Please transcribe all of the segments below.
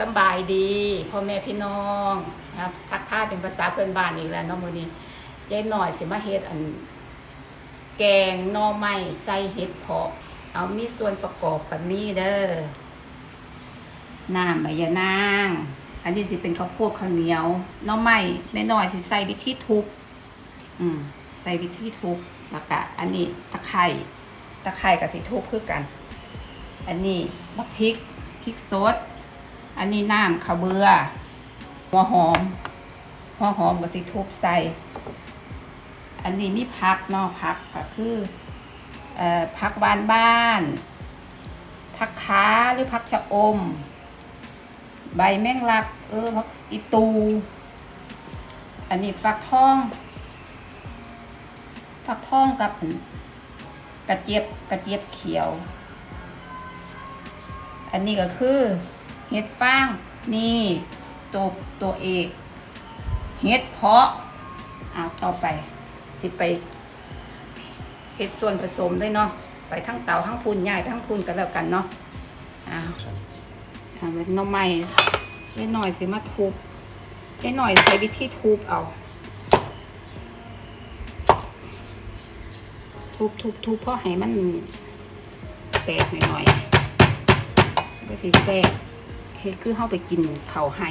สบายดีพ่อแม่พี่น้องนะครับทักทายเป็นภาษาเพื่อนบ้านอีกแล้วน้องโมนี้ยายหน่อยสิมาเฮ็ดอัน แกงนอไม้ใส่เห็ดเพาะ เอามีส่วนประกอบกันนี้เด้อน้ำใบยะนาง อันนี้สิเป็นข้าวโพดข้าวเหนียวนอไม้แม่น้อยสิใส่วิธีทุบอืมใส่วิธีทุบแล้วก็อันนี้ตะไคร่ตะไคร่กับสิทุบคือกัน อันนี้มะพริกพริกสด อันนี้น้ำข้าวเบือหัวหอมหัวหอมกับสิทุบใส่ อันนี้มีผักเนาะผักก็คือเอ่อผักบานบ้านผักขาหรือผักชะอม ใบแมงลัก เออผักอีตู อันนี้ฟักทอง ฟักทองกับกระเจี๊ยบกระเจี๊ยบเขียว อันนี้ก็คือ เห็ดฟางนี่ตัวตัวเอกเห็ดเพาะเอาต่อไป สิไปเห็ดส่วนผสมด้วยเนาะไปทั้งเตาทั้งพูนใหญ่ทั้งพูนกันแล้วกันเนาะอ้าวอ่าเป็นหน้องใหม่เล็กหน่อยสิมาทุบเล็กหน่อยใช้วิธีทุบเอาทุบทุบทุบเพราะให้มันแตกหน่อยๆก็สิแซ่บ เฮ็ดคือเข้าไปกินเขาให้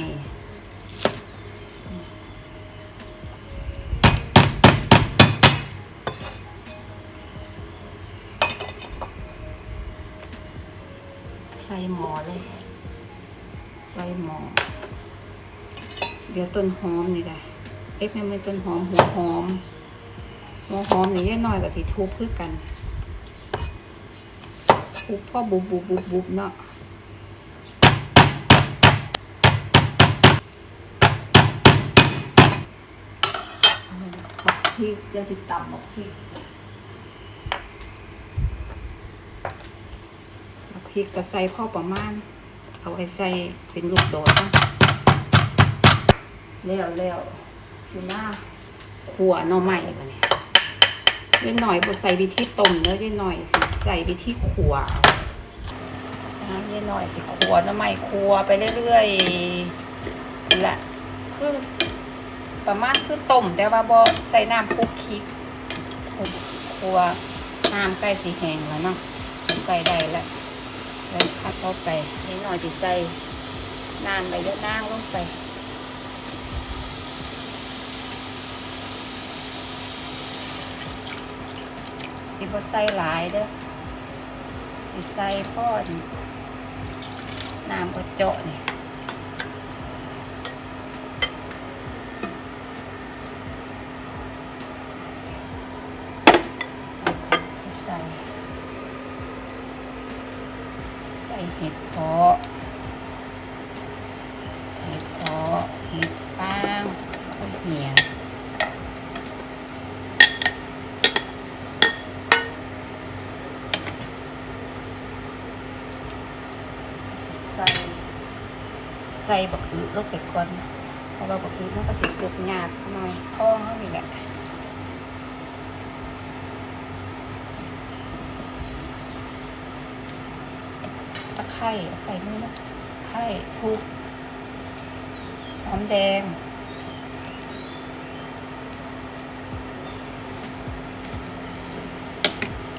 ใส่หมอเลย ใส่หมอ เดี๋ยวต้นหอมนี่แหละเอ๊ะไม่ไม่ต้นหอมหัวหอมหัวหอมนี่ยายน้อยกับสิทุบคือกันทุบพ่อบุบบุบบุบบุบเนาะบัก พริกเดี๋ยวสิตำบักพริกบักพริกก็ใส่พ่อประมาณ เอาไว้ใส่เป็นลูกโดดเนาะแล้วแล้วสิมาขัวหน่อไม้ปะเนี่ยยายหน่อยบ่ใส่วิธีต้มเด้อยายหน่อยสิใส่วิธีขัวเอานะยายหน่อยสิขัวหน่อไม้ขัวไปเรื่อยๆนี่แหละคือ ประมาณคือต้มแต่ว่าบ่ใส่น้ำคลุกคลิกขัวน้ำใกล้สิแห้งแล้วเนาะใส่ได้แล้วแล้วคัดเข้าไปนิดหน่อยจะใส่น้ำไปเยอะน้ำลงไปสิบใส่หลายเด้อสิใส่พอนน้ำก็เจาะนี่สิใส่ ใส่เห็ดเพาะ เห็ดเพาะ เห็ดฟางข้าวเหนียวใส่ใส่บักอึลงไปก่อนเพราะว่าบักอึมันก็สิสุกยากหน่อยท้องเขานี่แหละตะไคร่ใส่มือนะตะไคร่ทุบหอมแดง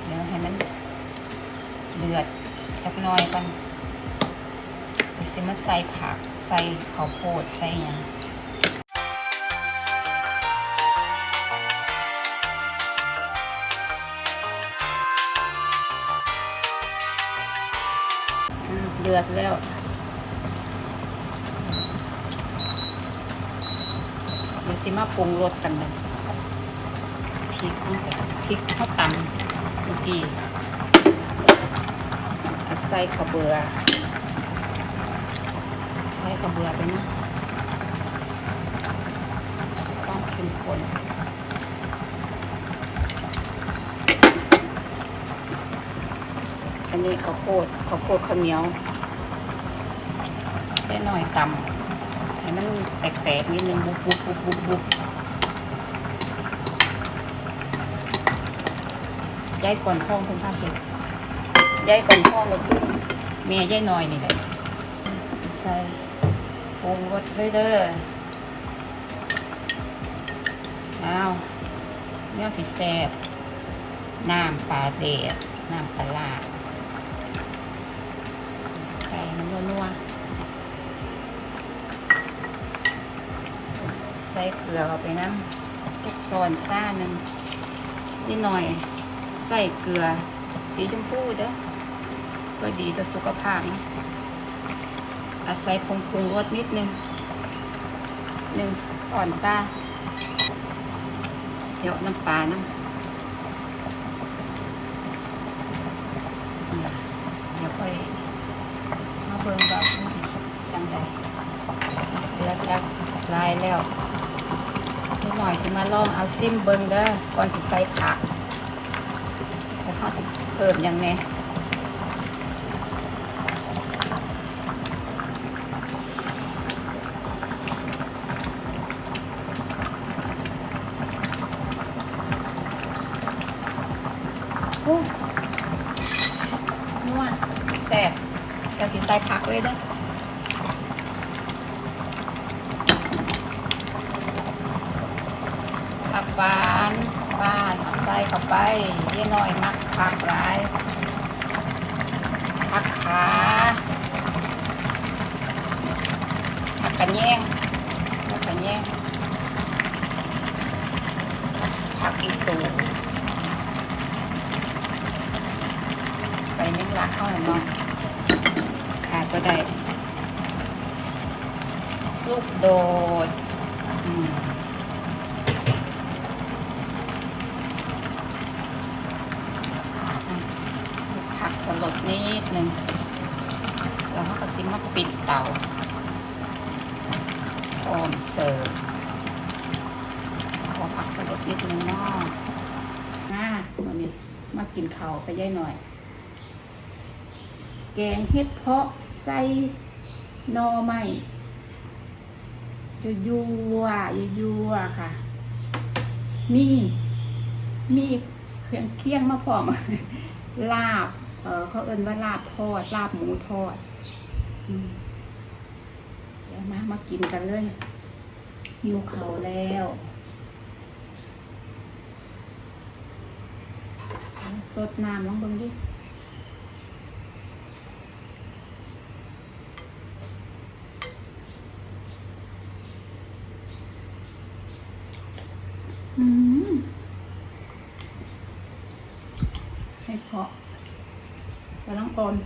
เดี๋ยวให้มันเดือดจักหน่อยก่อนเดี๋ยว สิมาใส่ผัก ใส่ข้าวโพด ใส่ยังเดือดแล้วเดี๋ยวสิมาปรุงรสกันเลยพริกตั้งแต่พริกข้าวตำเมื่อกี้ใส่ข้าวเบือใส่ข้าวเบือไปนะความเข้มข้นอันนี้ข้าวโพดข้าวโพดข้าวเหนียวได้หน่อยตำให้มันแตกๆนิดนึงบุบบุบบุบบุบบุบยายก่อนท้องคุณภาพเห็นยายก่อนท้องก็คือแม่ยายน้อยนี่แหละใส่ ปรุงรสเลยเด้อเอาเนี่ยสิแซ่บน้ำปลาเดดน้ำปลาร้าใส่น้ำนัวใส่เกลือเข้าไปน้ำทุกซอนซ่าหนึ่งนิดหน่อยใส่เกลือสีชมพูเด้อก็ดีต่อสุขภาพนะ อาศัยผงปรุงรสนิดนึงหนึ่งซอนซ่าเดี๋ยวน้ำปลาน้ำเดี๋ยวค่อยมาเบิ่งว่ามันสิจังใดแล้วจักลายแล้วนิดหน่อยสิมาลองเอาซิมเบิ่งเด้อก่อนสิใส่ผักแล้วซอสสิเพิ่มยังไงโอ้นัวแซ่บแต่สิใส่ผักเลยเด้อผัก หวานบ้านใส่เข้าไปเยอะหน่อยมักผักหลายผักขาผักกระแยงผักกระแยงผักอีตูไปนึ่งรักเข้าหน่อยน้งขาดก็ได้ลูกโดดอืมผัก สลดนิดหนึ่งแล้วเขาก็ซิมมาปิดเตาพร้อมเสิร์ฟขอผักสลดนิดนึงเนาะมาวันนี้มากินข้าวไปย่ายหน่อย แกงเห็ดเพาะใส่นอไม้ยั่วยั่วค่ะ มี มีเครื่องเคียงมาพร้อมลาบ เออเขาเอิ้นว่าลาบทอด ลาบหมูทอดมเดี๋ยวมามากินกันเลยหิวเขาแล้วสดน้ำลองเบิ่งดิ อืมให้เพาะ กำลังอ่อน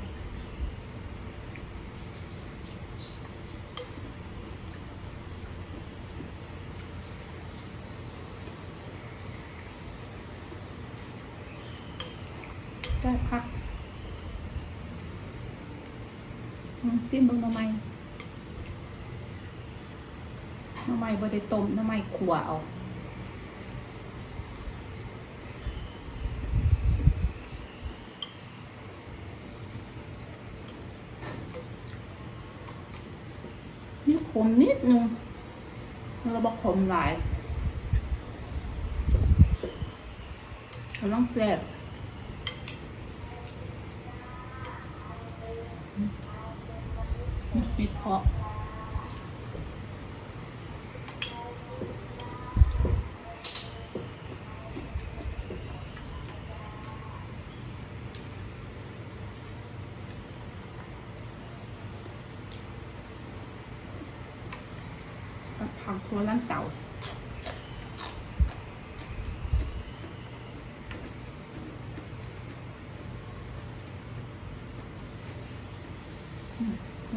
ได้พักซิมเบิ่งน้ำไม้น้ำไม้บ่ได้ต้มน้ำไม้ขัวเอา มนิดนึงเราบอกขมหลายกำลังแซ่บปิดเพาะกับผักทัวลันเต่า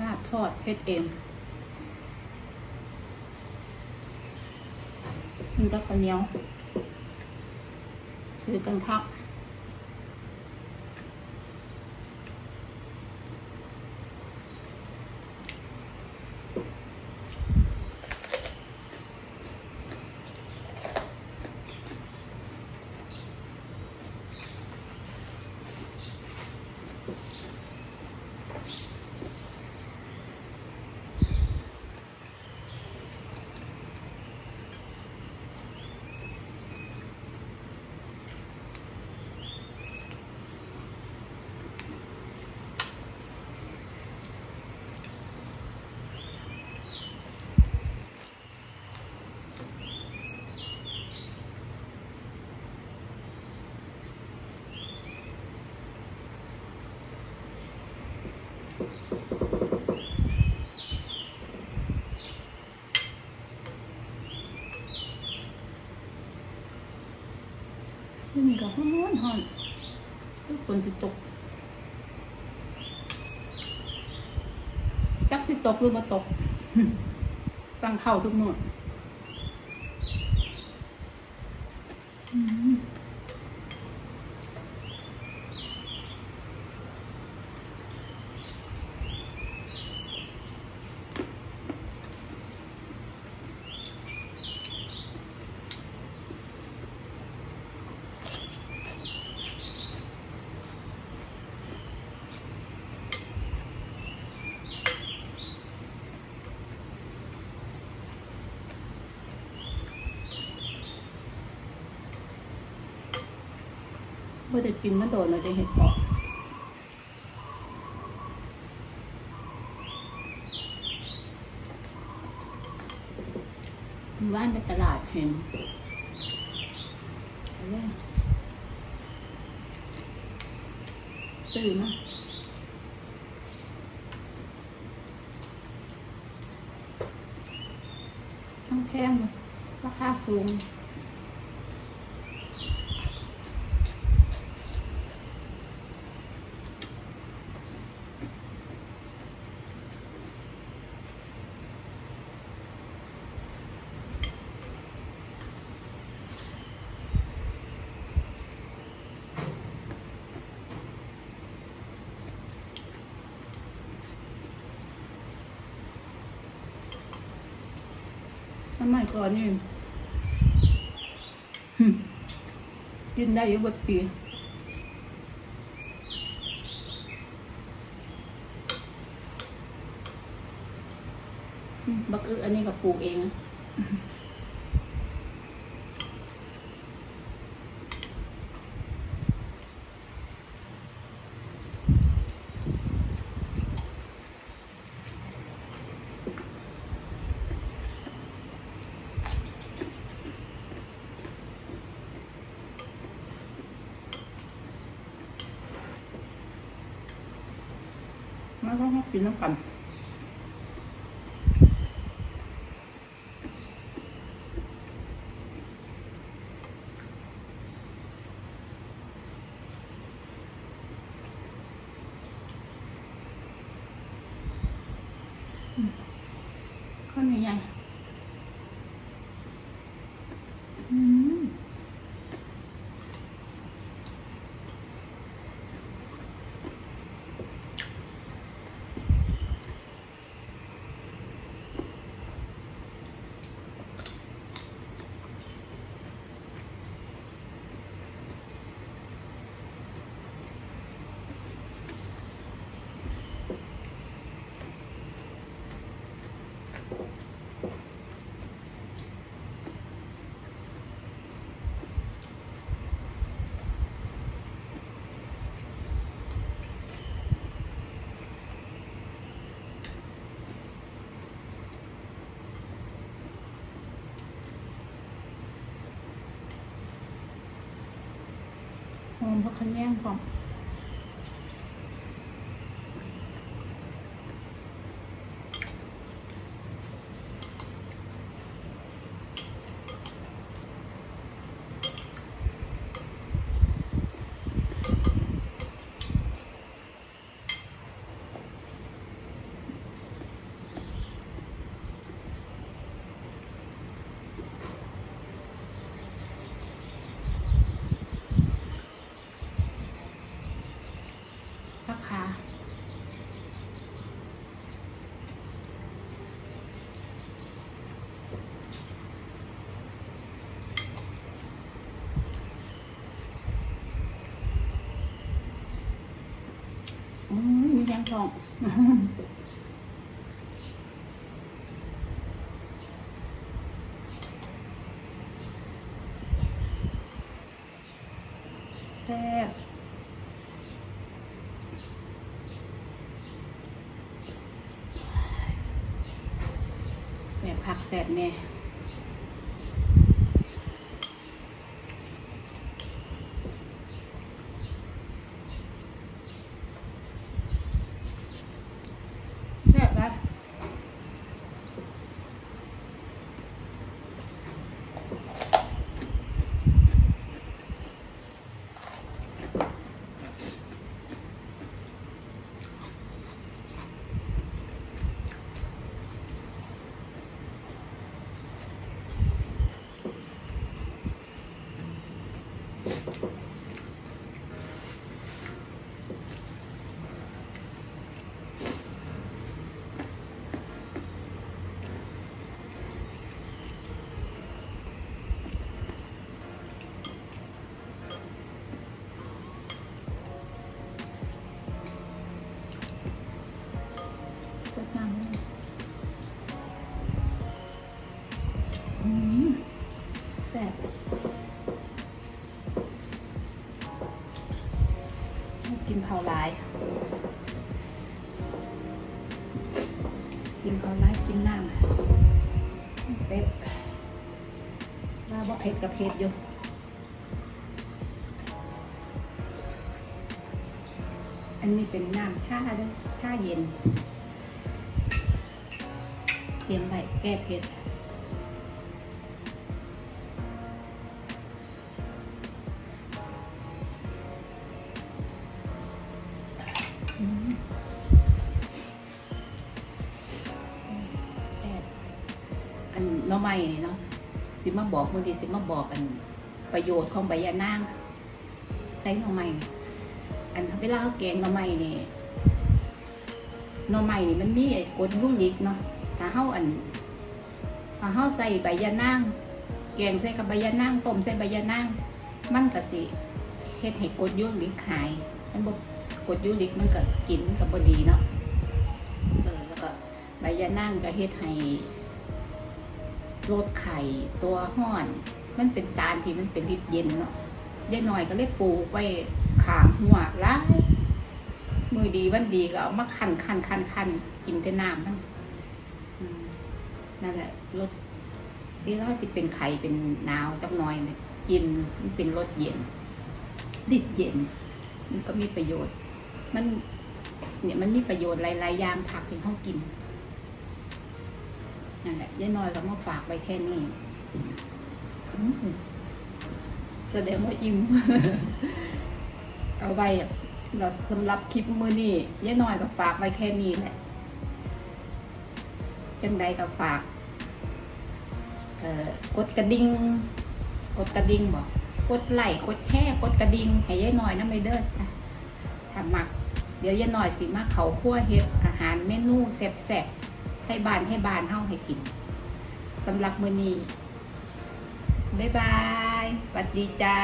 ลาบทอดเผ็ดเองมันก็ข้าวเหนียวหรือกันครับ นี่มีก็ห้อนฮ้อนทุกคนจะตก จักจะตกหรือมาตก ตั้งเข้าทุกหมดอืม บ่ได้กินมาโดนแล้วได้เห็ดปาะมีว่านไปตลาดเห็นเอาเลยซื้อมาต้องแพงราคาสูง สมัยก่อนนี่หึกินได้อยู่บดปีบักอึอันนี้ก็ปลูกเอง มาต้องให้กินน้ำกัน มพักขะแยงพร้อม ค่ะ อืมมีแกงทอง แซ่บ ผักแสบเนี่ย ซ่บแน่าวหลาย กินข้าวหลายกินน้ำเซ็ตว่าบ่เผ็ดกับเผ็ดอยู่อันนี้เป็นน้ำชาเด้วยชาเย็น เตรียมไว้แก้เผ็ด นหน้องใหม่เนาะสิมาบอกบางทีสิมาบอกอันประโยชน์ของใบยานางใส่น้องใหม่อันเวลาเขาแกงน้องใหม่นี่หน้องใหม่นี่มันมีไอ้กดยูริกเนาะถ้าเฮาอันถ้าเฮาใส่ใบยานางแกงใส่กับใบยานางต้มใส่ใบยานางมันก็สิเฮ็ดให้กดยูริกหาย มันบ่กรดยูริกมันก็กินกับบดีเนาะเออแล้วก็ใบยะนั่งก็เฮ็ดให้ ลดไข่ตัวห้อน มันเป็นสารที่มันเป็นฤทธิ์เย็นเนาะยายหน่อยก็เลยปลูกไว้ขางหัวร้ายมือดีวันดีก็เอามาคันคันคันคันกินแต่น้ำมันนั่นแหละลดนี่แล้วสิเป็นไข่เป็นนาวจักหน่อยเนี่ยกินมันเป็นรสเย็นดิดเย็น มันก็มีประโยชน์ มันเนี่ยมันมีประโยชน์หลายๆอย่างผักที่เขากิน นั่นแหละยายน้อยก็มาฝากไว้แค่นี้แสดงว่าอิ่ม เอาไว้เราสำหรับคลิปมือนี้ยายน้อยก็ฝากไว้แค่นี้แหละ จังใดก็ฝากกดกระดิ่ง กดกระดิ่งบอกกดไลค์กดแชร์กดกระดิ่งให้ยายน้อยนะไม่เด้อนะถ้ามัก เดี๋ยวยายน้อยสิมาเขาคั่วเฮ็ดอาหารเมนูแซ่บๆ ให้บ้านให้บ้านเฮาให้กินสำหรับมื้อนี้บ๊ายบายสวัสดีจ้า